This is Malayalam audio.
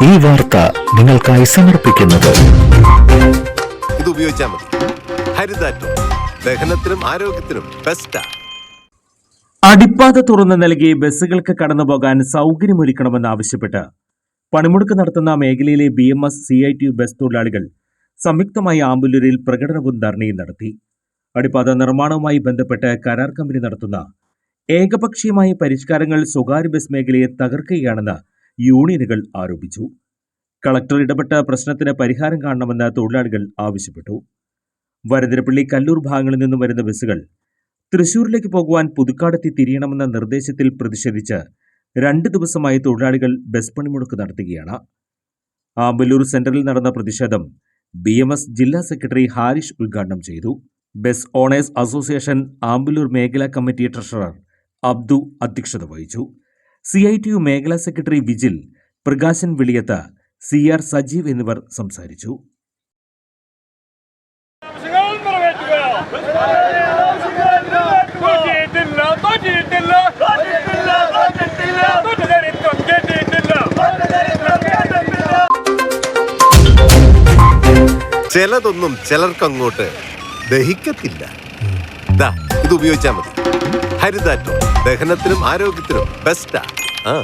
ഈ വാർത്ത നിങ്ങൾക്കായി സമർപ്പിക്കുന്നത്. ഇത് ഉപയോഗിച്ചാൽ മതി. ഹരിതാറ്റോ. ദഹനത്തിനും ആരോഗ്യത്തിനും ബെസ്റ്റാ അടിപ്പാത തുറന്നു നൽകി ബസ്സുകൾക്ക് കടന്നുപോകാൻ സൗകര്യമൊരുക്കണമെന്നാവശ്യപ്പെട്ട് പണിമുടക്ക് നടത്തുന്ന മേഖലയിലെ B M S C I T bus തൊഴിലാളികൾ സംയുക്തമായി ആംബുലൂരിൽ പ്രകടനവും ധർണയും നടത്തി. അടിപ്പാത നിർമ്മാണവുമായി ബന്ധപ്പെട്ട് കരാർ കമ്പനി നടത്തുന്ന ഏകപക്ഷീയമായ പരിഷ്കാരങ്ങൾ സ്വകാര്യ ബസ് മേഖലയെ തകർക്കുകയാണെന്ന് യൂണിയനുകൾ ആരോപിച്ചു. കളക്ടർ ഇടപെട്ട പ്രശ്നത്തിന് പരിഹാരം കാണണമെന്ന് തൊഴിലാളികൾ ആവശ്യപ്പെട്ടു. വരതിരപ്പള്ളി കല്ലൂർ ഭാഗങ്ങളിൽ നിന്നും വരുന്ന ബസ്സുകൾ തൃശൂരിലേക്ക് പോകുവാൻ പുതുക്കാടെത്തി തിരിയണമെന്ന നിർദ്ദേശത്തിൽ പ്രതിഷേധിച്ച് രണ്ട് ദിവസമായി തൊഴിലാളികൾ ബസ് പണിമുടക്ക് നടത്തുകയാണ്. ആമ്പല്ലൂർ സെന്ററിൽ നടന്ന പ്രതിഷേധം ബി ജില്ലാ സെക്രട്ടറി ഹാരിഷ് ഉദ്ഘാടനം ചെയ്തു. ബസ് ഓണേഴ്സ് അസോസിയേഷൻ ആമ്പല്ലൂർ മേഖലാ കമ്മിറ്റി ട്രഷറർ അബ്ദു അധ്യക്ഷത വഹിച്ചു. സി ഐ ടി യു മേഖലാ സെക്രട്ടറി വിജിൽ പ്രകാശൻ വിളിയത്ത സി ആർ സജീവ് എന്നിവർ സംസാരിച്ചു. ചിലതൊന്നും ചിലർക്കങ്ങോട്ട് ദഹിക്കത്തില്ല. ഇത് ഉപയോഗിച്ചാൽ മതി. ഹരിതാറ്റോ. ദഹനത്തിനും ആരോഗ്യത്തിനും ബെസ്റ്റാ ആ.